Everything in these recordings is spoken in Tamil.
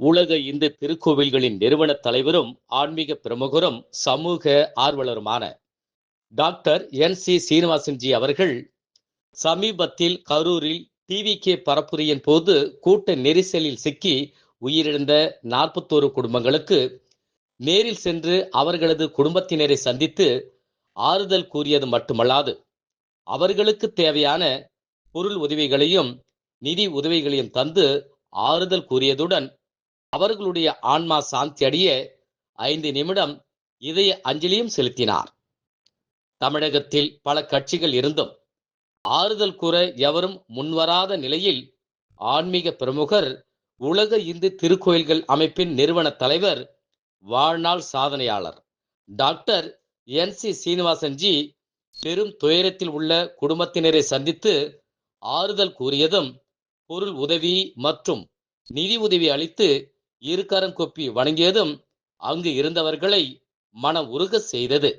உலக இந்து திருக்கோவில்களின் நிறுவன தலைவரும் ஆன்மீக பிரமுகரும் சமூக ஆர்வலருமான டாக்டர் என் சி சீனிவாசன்ஜி அவர்கள் சமீபத்தில் கரூரில் டிவி கே பரப்புரையின் போது கூட்ட நெரிசலில் சிக்கி உயிரிழந்த நாற்பத்தோரு குடும்பங்களுக்கு நேரில் சென்று அவர்களது குடும்பத்தினரை சந்தித்து ஆறுதல் கூறியது மட்டுமல்லாது அவர்களுக்கு தேவையான பொருள் உதவிகளையும் நிதி உதவிகளையும் தந்து ஆறுதல் கூறியதுடன் அவர்களுடைய ஆன்மா சாந்தி அடைய ஐந்து நிமிடம் இதய அஞ்சலியும் செலுத்தினார். தமிழகத்தில் பல கட்சிகள் இருந்தும் ஆறுதல் கூற எவரும் முன்வராத நிலையில் ஆன்மீக பிரமுகர் உலக இந்து திருக்கோயில்கள் அமைப்பின் நிறுவன தலைவர் வாழ்நாள் சாதனையாளர். டாக்டர் என் சி சீனிவாசன்ஜி பெரும் துயரத்தில் உள்ள குடும்பத்தினரை சந்தித்து ஆறுதல் கூறியதும் பொருள் உதவி மற்றும் நிதி உதவி அளித்து இருகரம் கொப்பி வணங்கியதும் அங்கு இருந்தவர்களை மனம் உருக செய்தது.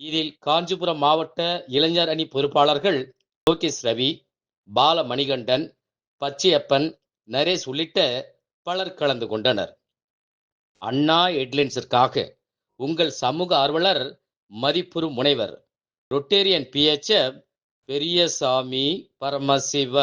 இதில் காஞ்சிபுரம் மாவட்ட இளைஞர் அணி பொறுப்பாளர்கள் லோகேஷ் ரவி பால மணிகண்டன் பச்சையப்பன் நரேஷ் உள்ளிட்ட பலர் கலந்து கொண்டனர். அண்ணா ஹெட்லைன்ஸிற்காக உங்கள் சமூக ஆர்வலர் மதிப்புறு முனைவர் ரொட்டேரியன் பிஹெச்எஃப் பெரியசாமி பரமசிவ